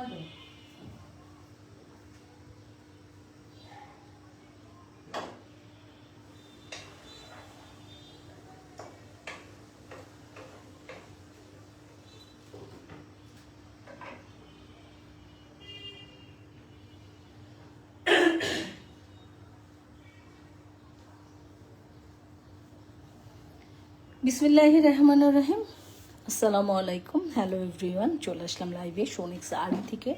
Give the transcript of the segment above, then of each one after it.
vardı. Bismillahirrahmanirrahim. আসসালামু আলাইকুম। Hello everyone চলে আসলাম লাইভে সোনিক্স আর্মি থেকে।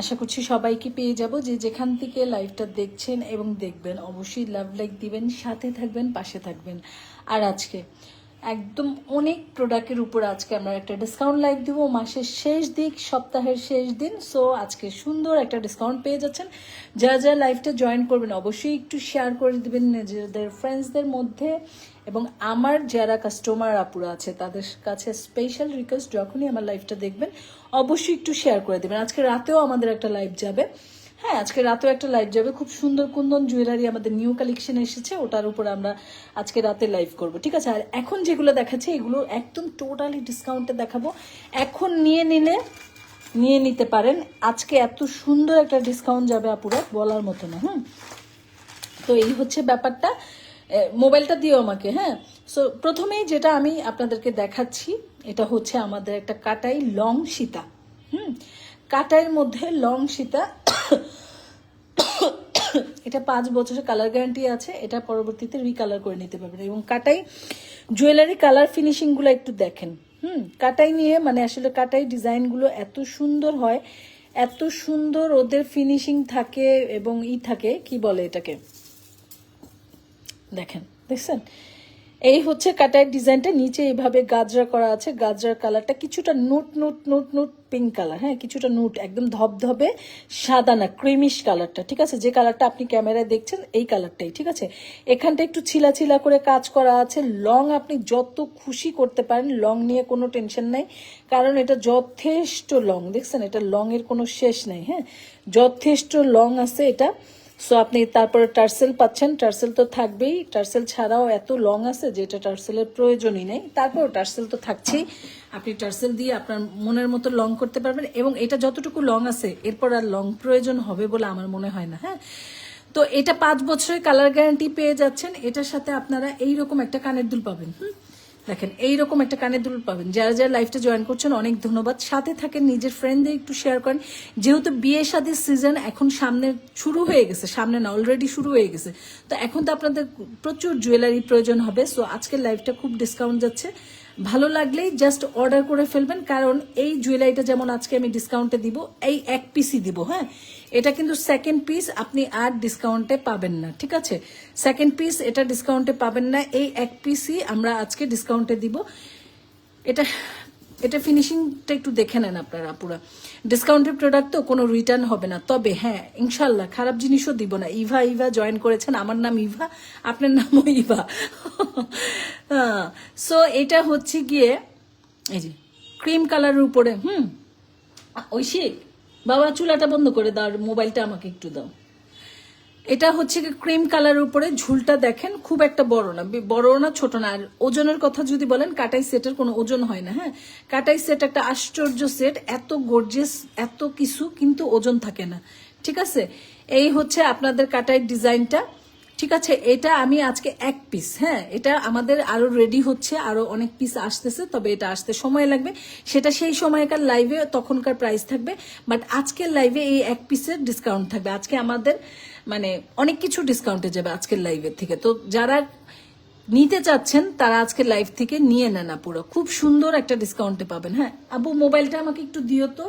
আশা করছি সবাইকে পেয়ে যাব? যে যেখান থেকে লাইভটা দেখছেন এবং দেখবেন, অবশ্যই লাভ লাইক দিবেন, সাথে থাকবেন, পাশে থাকবেন। আর আজকে একদম অনেক প্রোডাক্টের উপর আজকে আমরা একটা ডিসকাউন্ট লাইভ দিব। মাসের শেষ দিক, সপ্তাহের শেষ দিন। সো আজকে সুন্দর একটা ডিসকাউন্ট পেয়ে যাচ্ছেন। যারা যারা লাইভটা জয়েন করবেন, অবশ্যই একটু শেয়ার করে দিবেন নিজেদের ফ্রেন্ডসদের মধ্যে। এবং আমার যারা কাস্টমার আপুরা আছে, তাদের কাছে স্পেশাল রিকোয়েস্ট যখনই আমার লাইভটা দেখবেন, অবশ্যই একটু শেয়ার করে দেবেন। আজকে রাতেও আমাদের একটা লাইভ যাবে। হ্যাঁ আজকে রাতেও একটা লাইভ যাবে। খুব সুন্দর কুন্দন জুয়েলারি আমাদের নিউ কালেকশন এসেছে, ওটার উপর আমরা আজকে রাতে লাইভ করব, ঠিক আছে? আর এখন যেগুলো দেখাচ্ছে, এগুলো একদম টোটালি ডিসকাউন্টে দেখাবো। এখন নিয়ে নিলে, নিয়ে নিতে পারেন। আজকে এত সুন্দর একটা ডিসকাউন্ট যাবে আপুরা, বলার মতো না, হুম? তো এই হচ্ছে ব্যাপারটা। মোবাইলটা দিও আমাকে হ্যাঁ? সো প্রথমেই যেটা আমি আপনাদেরকে দেখাচ্ছি, এটা হচ্ছে আমাদের একটা কাটাই লং সীতা, হুম? কাটাইয়ের মধ্যে লং সীতা এটা পাঁচ বছরের কালার গ্যারান্টি আছে, এটা পরবর্তীতে রিকালার করে নিতে পারবেন। এবং কাটাই জুয়েলারি কালার ফিনিশিংগুলো একটু দেখেন। হুম, কাটাই নিয়ে মানে আসলে কাটাই ডিজাইনগুলো এত সুন্দর হয়, এত সুন্দর ওদের ফিনিশিং থাকে এবং ই থাকে, কি বলে এটাকে? দেখেন, দেখছেন? এই হচ্ছে কাটার ডিজাইনটা, নিচে এইভাবে গাজরা করা আছে, গাজরার কালারটা কিছুটা nude nude nude nude pink colour হ্যাঁ কিছুটা নুট, একদম ধবধবে, সাদা না ক্রিমিশ কালারটা ঠিক আছে? যে কালারটা আপনি ক্যামেরায় দেখছেন, এই কালারটাই ঠিক আছে? এখানটা একটু ছিলা ছিলা করে কাজ করা আছে লং আপনি যত খুশি করতে পারেন লং নিয়ে কোনো টেনশন নাই, কারণ এটা যথেষ্ট লং দেখছেন? এটা লং এর কোনো শেষ নাই হ্যাঁ? যথেষ্ট লং আছে এটা। সো আপনি তারপরে টার্সেল পাচ্ছেন। টার্সেল তো থাকবেই। টার্সেল ছাড়াও এত লং আছে যে এটা টার্সেলের প্রয়োজনই নেই। তারপর টার্সেল তো থাকছেই। আপনি টার্সেল দিয়ে আপনার মনের মতো লং করতে পারবেন এবং এটা যতটুকু লং আছে, এরপর আর লং প্রয়োজন হবে বলে আমার মনে হয় না হ্যাঁ? তো এটা পাঁচ বছরের কালার গ্যারান্টি পেয়ে যাচ্ছেন। এটার সাথে আপনারা এইরকম একটা কানের দুল পাবেন। হুম? দেখেন, এইরকম একটা কানের দুল পাবেন। যারা যারা লাইফটা জয়েন করছেন, অনেক ধন্যবাদ। সাথে থাকেন, নিজের ফ্রেন্ডদের একটু শেয়ার করেন। যেহেতু বিয়ে শাদির সিজন এখন সামনে শুরু হয়ে গেছে, সামনে না অলরেডি শুরু হয়ে গেছে। তো এখন তো আপনাদের প্রচুর জুয়েলারি প্রয়োজন হবে। সো আজকের লাইফটা খুব ডিসকাউন্ট যাচ্ছে। ভালো লাগলেই জাস্ট অর্ডার করে ফেলবেন। কারণ এই জুয়েলারিটা যেমন আজকে আমি ডিসকাউন্টে দিব, এই এক পিসই দিব হ্যাঁ? এটা কিন্তু সেকেন্ড পিস আপনি আর ডিসকাউন্টে পাবেন না, ঠিক আছে? সেকেন্ড পিস এটা ডিসকাউন্টে পাবেন না, এই এক পিসই আমরা আজকে ডিসকাউন্টে দিব। এটা এটা ফিনিশিংটা একটু দেখে নেন আপনারা পুরো ডিসকাউন্টেড প্রোডাক্ট তো কোনো রিটার্ন হবে না, তবে হ্যাঁ ইনশাল্লাহ খারাপ জিনিসও দিব না। ইভা ইভা জয়েন করেছেন, আমার নাম ইভা, আপনার নামও ইভা। সো এটা হচ্ছে গিয়ে, এই যে ক্রিম কালারের উপরে, হুম, ঐশিক বাবা, চুলাটা বন্ধ করে দাও আর মোবাইলটা আমাকে একটু দাও। এটা হচ্ছে ক্রিম কালার উপরে, ঝুলটা দেখেন খুব একটা বড় না বড় না, ছোট না। আর ওজনের কথা যদি বলেন, কাটাই সেটের কোনো ওজন হয় না হ্যাঁ? কাটাই সেট একটা আশ্চর্য সেট, এত গর্জিয়াস এত কিছু, কিন্তু ওজন থাকে না। ঠিক আছে? এই হচ্ছে আপনাদের কাটাই ডিজাইনটা। ঠিক আছে, এটা আমি আজকে এক পিস হ্যাঁ? এটা আমাদের আরও রেডি হচ্ছে, আরও অনেক পিস আসতেছে, তবে এটা আসতে সময় লাগবে। সেটা সেই সময়কার লাইভে তখনকার প্রাইস থাকবে বাট আজকের লাইভে এই এক পিসের ডিসকাউন্ট থাকবে। আজকে আমাদের মানে অনেক কিছু ডিসকাউন্টে যাবে আজকের লাইভের থেকে। তো যারা নিতে চাচ্ছেন, তারা আজকে লাইভ থেকে নিয়ে নেন পুরো খুব সুন্দর একটা ডিসকাউন্টে পাবেন হ্যাঁ? আবু মোবাইলটা আমাকে একটু দিও তো।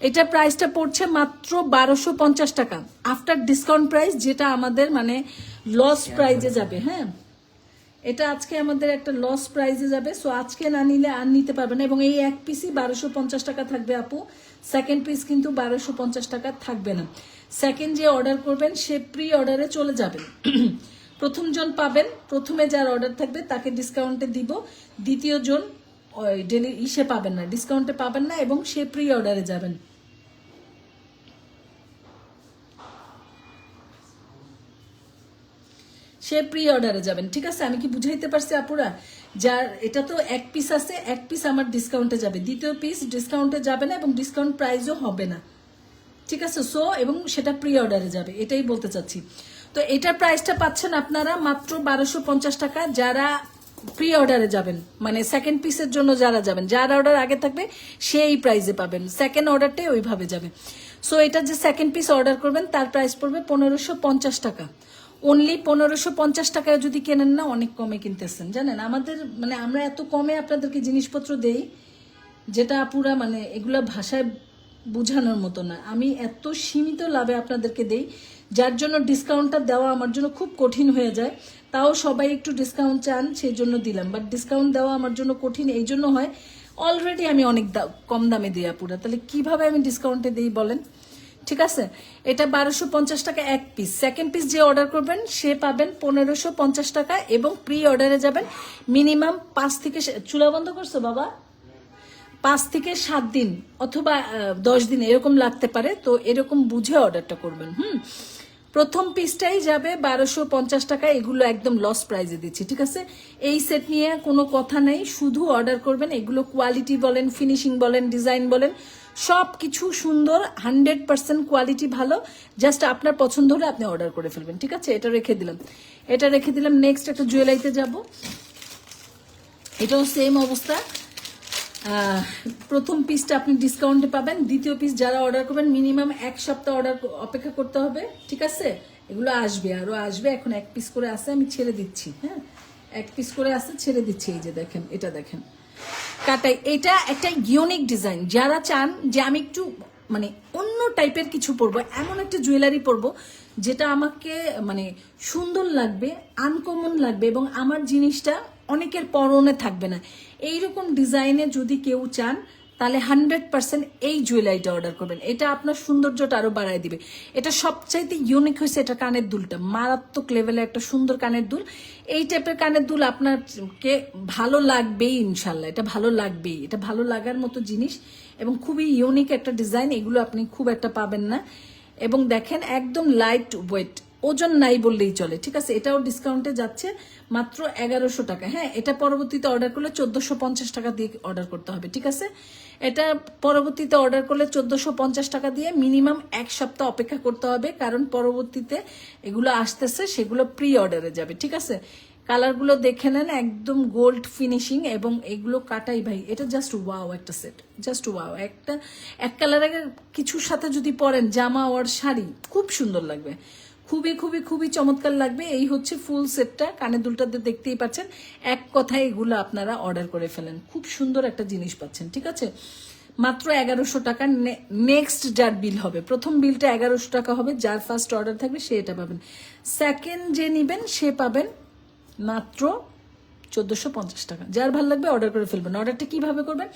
এটা প্রাইসটা পড়ছে মাত্র বারোশো পঞ্চাশ টাকা। আফটার ডিসকাউন্ট প্রাইস যেটা আমাদের মানে লস প্রাইজে যাবে হ্যাঁ? এটা আজকে আমাদের একটা লস প্রাইজে যাবে সো আজকে না নিলে আর নিতে পারবে না এবং এই এক পিসই বারোশো পঞ্চাশ টাকা থাকবে আপু। সেকেন্ড পিস কিন্তু বারোশো পঞ্চাশ টাকা থাকবে না। সেকেন্ড যে অর্ডার করবেন সে প্রি অর্ডারে চলে যাবে প্রথম জন পাবেন প্রথমে যার অর্ডার থাকবে তাকে ডিসকাউন্টে দিব। দ্বিতীয় জন ডেলি ইসে পাবেন না ডিসকাউন্টে পাবেন না এবং সে প্রি অর্ডারে যাবেন। সে প্রি অর্ডারে যাবেন, ঠিক আছে? আমি কি বুঝাইতে পারছি আপুরা? যার, এটা তো এক পিস আছে, এক পিস আমার ডিসকাউন্টে যাবে। দ্বিতীয় পিস ডিসকাউন্টে যাবে না এবং ডিসকাউন্ট প্রাইসও হবে না। ঠিক আছে? সো এবং সেটা প্রি অর্ডারে যাবে, এটাই বলতে চাচ্ছি। তো এটার প্রাইসটা পাচ্ছেন আপনারা মাত্র বারোশো পঞ্চাশ টাকা। যারা প্রি অর্ডারে যাবেন। মানে সেকেন্ড পিসের জন্য যারা যাবেন, যার অর্ডার আগে থাকবে, সেই প্রাইসে পাবেন। সেকেন্ড অর্ডারটাই ওইভাবে যাবে। সো এটা যে সেকেন্ড পিস অর্ডার করবেন, তার প্রাইস পড়বে পনেরোশো পঞ্চাশ টাকা। অনলি পনেরোশো পঞ্চাশ টাকায় যদি কেনেন না, অনেক কমে কিনতেছেন, জানেন? আমাদের মানে আমরা এত কমে আপনাদেরকে জিনিসপত্র দেই, যেটা পুরা মানে এগুলা ভাষায় বোঝানোর মতো না। আমি এত সীমিত লাভে আপনাদেরকে দেই যার জন্য ডিসকাউন্টটা দেওয়া আমার জন্য খুব কঠিন হয়ে যায়। তাও সবাই একটু ডিসকাউন্ট চান সেই জন্য দিলাম। বাট ডিসকাউন্ট দেওয়া আমার জন্য কঠিন, এই জন্য হয় অলরেডি আমি অনেক কম দামে দিই পুরা তাহলে কীভাবে আমি ডিসকাউন্টে দিই বলেন? ঠিক আছে? এটা বারোশো পঞ্চাশ টাকা এক পিস সেকেন্ড পিস যে অর্ডার করবেন, সে পাবেন পনেরোশো পঞ্চাশ টাকা এবং প্রি অর্ডারে যাবেন মিনিমাম পাঁচ থেকে চুলা বন্ধ করছ বাবা? পাঁচ থেকে সাত দিন অথবা দশ দিন এরকম লাগতে পারে, তো এরকম বুঝে অর্ডারটা করবেন, হুম? প্রথম পিসটাই যাবে বারোশো পঞ্চাশ টাকা, এগুলো একদম লস প্রাইজে দিচ্ছি, ঠিক আছে? এই সেট নিয়ে কোনো কথা নেই, শুধু অর্ডার করবেন, এগুলো কোয়ালিটি বলেন ফিনিশিং বলেন ডিজাইন বলেন সব কিছু সুন্দর হান্ড্রেড পার্সেন্ট কোয়ালিটি ভালো জাস্ট আপনার পছন্দ হলে আপনি অর্ডার করে ফেলবেন, ঠিক আছে? এটা রেখে দিলাম। এটা রেখে দিলাম নেক্সট একটা জুয়েলারিতে যাব। এটাও সেম অবস্থা। প্রথম পিসটা আপনি ডিসকাউন্টে পাবেন। দ্বিতীয় পিস যারা অর্ডার করবেন মিনিমাম এক সপ্তাহ অর্ডার অপেক্ষা করতে হবে, ঠিক আছে? এগুলো আসবে আরও আসবে। এখন এক পিস করে আসে আমি ছেড়ে দিচ্ছি হ্যাঁ? এক পিস করে আসে ছেড়ে দিচ্ছি, এই যে দেখেন, এটা দেখেন। কাটাই, এটা একটা ইউনিক ডিজাইন যারা চান যে আমি একটু মানে অন্য টাইপের কিছু পরবো, এমন একটা জুয়েলারি পরবো, যেটা আমাকে মানে সুন্দর লাগবে আনকমন লাগবে, এবং আমার জিনিসটা অনেকের পরনে থাকবে না। এইরকম ডিজাইনে যদি কেউ চান, তাহলে হান্ড্রেড পার্সেন্ট এই জুয়েলারিটা অর্ডার করবেন। এটা আপনার সৌন্দর্যটা আরও বাড়ায় দিবে। এটা সবচাইতে ইউনিক হয়েছে এটা কানের দুলটা। মারাত্মক লেভেলে একটা সুন্দর কানের দুল। এই টাইপের কানের দুল আপনারকে ভালো লাগবেই ইনশাল্লাহ এটা ভালো লাগবেই। এটা ভালো লাগার মতো জিনিস এবং খুবই ইউনিক একটা ডিজাইন এগুলো আপনি খুব একটা পাবেন না। এবং দেখেন একদম লাইট ওয়েট ওজন নাই বললেই চলে, ঠিক আছে? এটাও ডিসকাউন্টে যাচ্ছে মাত্র এগারোশো টাকা। হ্যাঁ এটা পরবর্তীতে অর্ডার করলে চোদ্দশো পঞ্চাশ টাকা দিয়ে অর্ডার করতে হবে, ঠিক আছে? এটা পরবর্তীতে অর্ডার করলে চোদ্দশো পঞ্চাশ টাকা দিয়ে মিনিমাম এক সপ্তাহ অপেক্ষা করতে হবে, কারণ পরবর্তীতে এগুলো আসতেছে, সেগুলো প্রি অর্ডারে যাবে, ঠিক আছে? কালারগুলো দেখে নেন, একদম গোল্ড ফিনিশিং এবং এগুলো কাটাই ভাই, এটা জাস্ট ওয়াও একটা সেট জাস্ট ওয়াও একটা, এক কালারের কিছুর সাথে যদি পরেন, জামা ওর শাড়ি, খুব সুন্দর লাগবে। খুবই খুবই খুবই চমৎকার লাগবে। এই হচ্ছে ফুল সেটটা। কানের দুলটাতে দেখতেই পাচ্ছেন। এক কথায় এগুলো আপনারা অর্ডার করে ফেলেন। খুব সুন্দর একটা জিনিস পাচ্ছেন, ঠিক আছে? মাত্র এগারোশো টাকা নেক্সট যার বিল হবে। প্রথম বিলটা এগারোশো টাকা হবে। যার ফার্স্ট অর্ডার থাকবে, সে এটা পাবেন। সেকেন্ড যে নিবেন, সে পাবেন মাত্র চোদ্দশো পঞ্চাশ টাকা। যার ভালো লাগবে অর্ডার করে ফেলবেন। অর্ডারটা কীভাবে করবেন?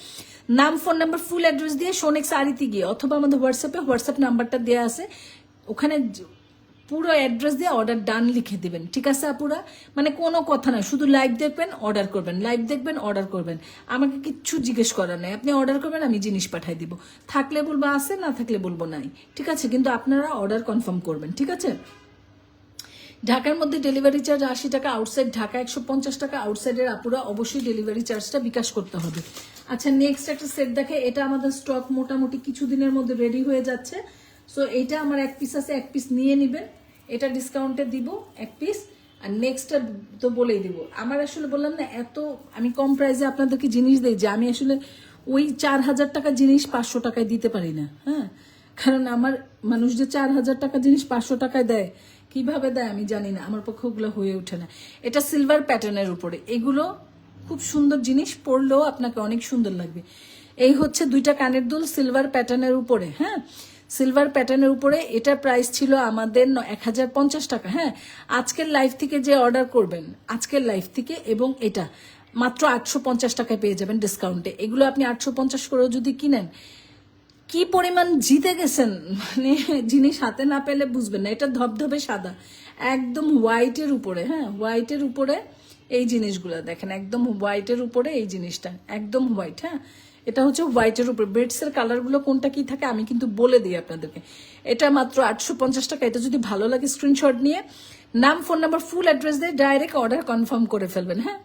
নাম ফোন নাম্বার ফুল অ্যাড্রেস দিয়ে সোনেক্স আরিতে গিয়ে, অথবা আমাদের হোয়াটসঅ্যাপে হোয়াটসঅ্যাপ নাম্বারটা দেওয়া আছে। ওখানে পুরো অ্যাড্রেস দিয়ে অর্ডার ডান লিখে দেবেন। ঠিক আছে আপুরা? মানে কোনো কথা না শুধু লাইভ দেখবেন অর্ডার করবেন। লাইভ দেখবেন অর্ডার করবেন। আমাকে কিচ্ছু জিজ্ঞেস করার নাই। আপনি অর্ডার করবেন, আমি জিনিস পাঠাই দিব। থাকলে বলব আছে, না থাকলে বলব নাই। ঠিক আছে? কিন্তু আপনারা অর্ডার কনফার্ম করবেন। ঠিক আছে? ঢাকার মধ্যে ডেলিভারি চার্জ আশি টাকা আউটসাইড ঢাকা একশো পঞ্চাশ টাকা আউটসাইডের আপুরা অবশ্যই ডেলিভারি চার্জটা বিকাশ করতে হবে। আচ্ছা নেক্সট একটা সেট দেখে, এটা আমাদের স্টক মোটামুটি কিছুদিনের মধ্যে রেডি হয়ে যাচ্ছে। সো এটা আমার এক পিস আছে, এক পিস নিয়ে নেবেন। এটা ডিসকাউন্টে দিব এক পিস আর নেক্সটটা তো বলেই দিব। আমার আসলে বললাম না, এত আমি কম প্রাইসে আপনাদেরকে জিনিস দিই যে আমি আসলে ওই চার হাজার টাকা জিনিস পাঁচশো টাকায় দিতে পারি না হ্যাঁ? কারণ আমার মানুষ যে চার হাজার টাকা জিনিস পাঁচশো টাকায় দেয়, কীভাবে দেয় আমি জানি না, আমার পক্ষে ওগুলো হয়ে ওঠে না। এটা সিলভার প্যাটার্নের উপরে। এগুলো খুব সুন্দর জিনিস, পরলেও আপনাকে অনেক সুন্দর লাগবে। এই হচ্ছে দুইটা কানের দুল সিলভার প্যাটার্নের উপরে হ্যাঁ? সিলভার প্যাটার্নের উপরে এটার প্রাইস ছিল আমাদের এক হাজার পঞ্চাশ টাকা হ্যাঁ? আজকের লাইফ থেকে যে অর্ডার করবেন, আজকের লাইফ থেকে এবং এটা, মাত্র আটশো পঞ্চাশ টাকায় পেয়ে যাবেন ডিসকাউন্টে এগুলো আপনি আটশো পঞ্চাশ করেও যদি কিনেন, কি পরিমাণ জিতে গেছেন? মানে জিনিস হাতে না পেলে বুঝবেন না, এটা ধবধবে সাদা। একদম হোয়াইটের উপরে হ্যাঁ? হোয়াইটের উপরে এই জিনিসগুলো দেখেন, একদম হোয়াইটের উপরে এই জিনিসটা, একদম হোয়াইট হ্যাঁ? এটা হচ্ছে হোয়াইটের উপরে। বেডসের কালারগুলো কোনটা কি থাকে আমি কিন্তু বলে দিই আপনাদেরকে। এটা মাত্র আটশো পঞ্চাশ টাকা। এটা যদি ভালো লাগে স্ক্রিনশট নিয়ে, নাম ফোন নাম্বার ফুল অ্যাড্রেস দিয়ে ডাইরেক্ট অর্ডার কনফার্ম করে ফেলবেন হ্যাঁ?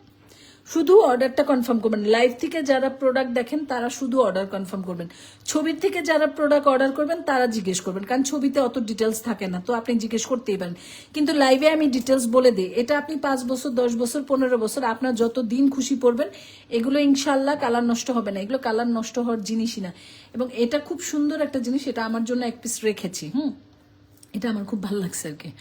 শুধু অর্ডারটা কনফার্ম করবেন। লাইভ থেকে যারা প্রোডাক্ট দেখেন, তারা শুধু অর্ডার কনফার্ম করবেন। ছবির থেকে যারা প্রোডাক্ট অর্ডার করবেন, তারা জিজ্ঞেস করবেন। কারণ ছবিতে অত ডিটেলস থাকে না, তো আপনি জিজ্ঞেস করতেই পারেন। কিন্তু লাইভে আমি ডিটেলস বলে দিই, এটা আপনি পাঁচ বছর, দশ বছর, পনেরো বছর, আপনার যত দিন খুশি পড়বেন, এগুলো ইনশাল্লাহ কালার নষ্ট হবে না। এগুলো কালার নষ্ট হওয়ার জিনিসই না। এবং এটা খুব সুন্দর একটা জিনিস, এটা আমার জন্য এক পিস রেখেছি, হুম? এটা আমার খুব ভালো লাগছে আর কি।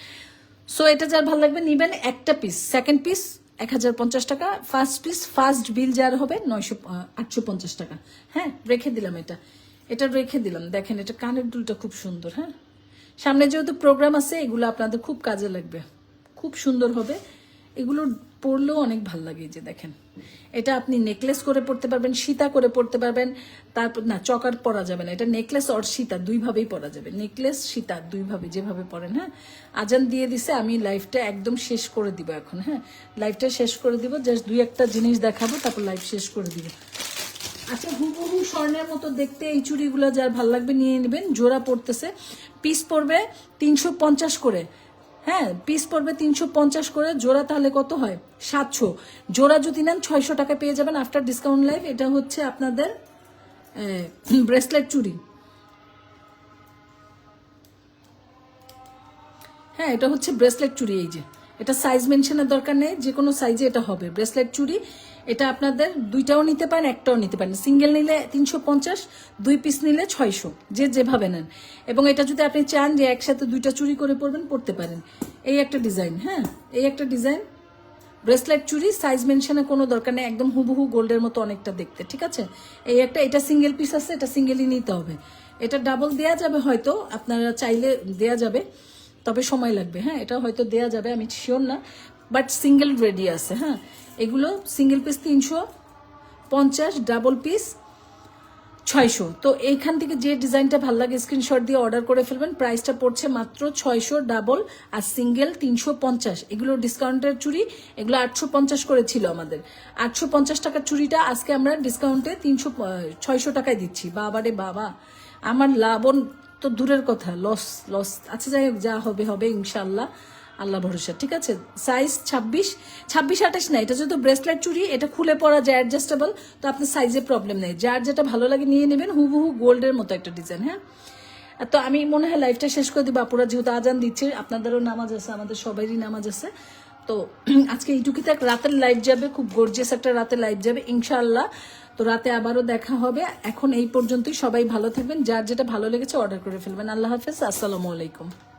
সো এটা যার ভালো লাগবে, নিবেন একটা পিস সেকেন্ড পিস এক হাজার পঞ্চাশ টাকা ফার্স্ট পিস ফার্স্ট বিল যার হবে নয়শো আটশো পঞ্চাশ টাকা। হ্যাঁ রেখে দিলাম এটা। এটা রেখে দিলাম। দেখেন, এটা কানের দুলটা খুব সুন্দর হ্যাঁ? সামনে যেহেতু প্রোগ্রাম আছে, এগুলো আপনাদের খুব কাজে লাগবে। খুব সুন্দর হবে। এগুলো পরলেও অনেক ভালো লাগে যে দেখেন। এটা আপনি নেকলেস করে পড়তে পারবেন, সীতা করে পড়তে পারবেন, তারপর, না, চকার পরা যাবে না। এটা নেকলেস অর সীতা, দুইভাবেই পরা যাবে। নেকলেস সীতা, দুইভাবে যেভাবে পরেন হ্যাঁ? আজান দিয়ে দিছে, আমি লাইফটা একদম শেষ করে দিব এখন হ্যাঁ? লাইফটা শেষ করে দিব জাস্ট দুই একটা জিনিস দেখাবো, তারপর লাইফ শেষ করে দিব। আচ্ছা হুবহু স্বর্ণের মতো দেখতে এই চুড়িগুলো, যার ভালো লাগবে, নিয়ে নেবেন। জোড়া পড়তেছে পিস পড়বে তিনশো পঞ্চাশ করে। হ্যাঁ পিস পড়বে তিনশো পঞ্চাশ করে, জোড়া তাহলে কত হয়? সাতশো। জোড়া যদি নেন, ছয়শো টাকা পেয়ে যাবেন আফটার ডিসকাউন্ট লাইফ এটা হচ্ছে আপনাদের ব্রেসলেট চুরি হ্যাঁ এটা হচ্ছে ব্রেসলেট চুরি এই যে। এটা সাইজ মেনশনের দরকার নেই যে কোনো সাইজে এটা হবে। ব্রেসলেট চুড়ি এটা আপনাদের দুইটাও নিতে পারেন, একটাও নিতে পারেন। সিঙ্গেল নিলে তিনশো পঞ্চাশ, দুই পিস নিলে ছয়শো, যে যেভাবে নেন। এবং এটা যদি আপনি চান যে একসাথে দুইটা চুরি করে পরবেন পড়তে পারেন। এই একটা ডিজাইন হ্যাঁ? এই একটা ডিজাইন। ব্রেসলেট চুরি, সাইজ মেনশনে কোনো দরকার নেই, একদম হুবহু গোল্ডের মতো অনেকটা দেখতে, ঠিক আছে? এই একটা, এটা সিঙ্গেল পিস আছে, এটা সিঙ্গেলই নিতে হবে। এটা ডাবল দেয়া যাবে হয়তো, আপনারা চাইলে দেয়া যাবে, তবে সময় লাগবে হ্যাঁ? এটা হয়তো দেয়া যাবে, আমি শিওর না বাট সিঙ্গেল রেডি আছে হ্যাঁ? এগুলো সিঙ্গেল পিস তিনশো, পঞ্চাশ ডাবল পিস ছয়শো। তো এইখান থেকে যে ডিজাইনটা ভালো লাগে স্ক্রিনশট দিয়ে অর্ডার করে ফেলবেন। প্রাইসটা পড়ছে মাত্র ছয়শো ডাবল আর সিঙ্গেল তিনশো পঞ্চাশ। এগুলো ডিসকাউন্টের চুড়ি এগুলো আটশো পঞ্চাশ করে ছিল আমাদের। আটশো পঞ্চাশ টাকার চুড়িটা আজকে আমরা ডিসকাউন্টে তিনশো ছয়শো টাকায় দিচ্ছি। বাবা রে বাবা, আমার লাভন তো দূরের কথা লস লস আচ্ছা যাই হোক, যা হবে হবে ইনশাল্লাহ আল্লাহ ভরসা, ঠিক আছে? সাইজ ছাব্বিশ ছাব্বিশ, আঠাশ না, এটা যেহেতু ব্রেসলেট চুরি, এটা খুলে পরা যায় অ্যাডজাস্টেবল তো আপনার সাইজে প্রবলেম নেই। যার যেটা ভালো লাগে নিয়ে নেবেন, হুবহু গোল্ডের মতো একটা ডিজাইন হ্যাঁ? তো আমি মনে হয় লাইফটা শেষ করে দিব। আপুরা যেহেতু আজান দিচ্ছে, আপনাদেরও নামাজ আছে, আমাদের সবারই নামাজ আছে। তো আজকে এইটুকুতে এক রাতের লাইভ যাবে, খুব গর্জিয়াস একটা রাতে লাইভ যাবে, ইনশাআল্লাহ। তো রাতে আবারও দেখা হবে। এখন এই পর্যন্তই, সবাই ভালো থাকবেন। যার যেটা ভালো লেগেছে অর্ডার করে ফেলবেন। আল্লাহ হাফেজ, আসসালামু আলাইকুম।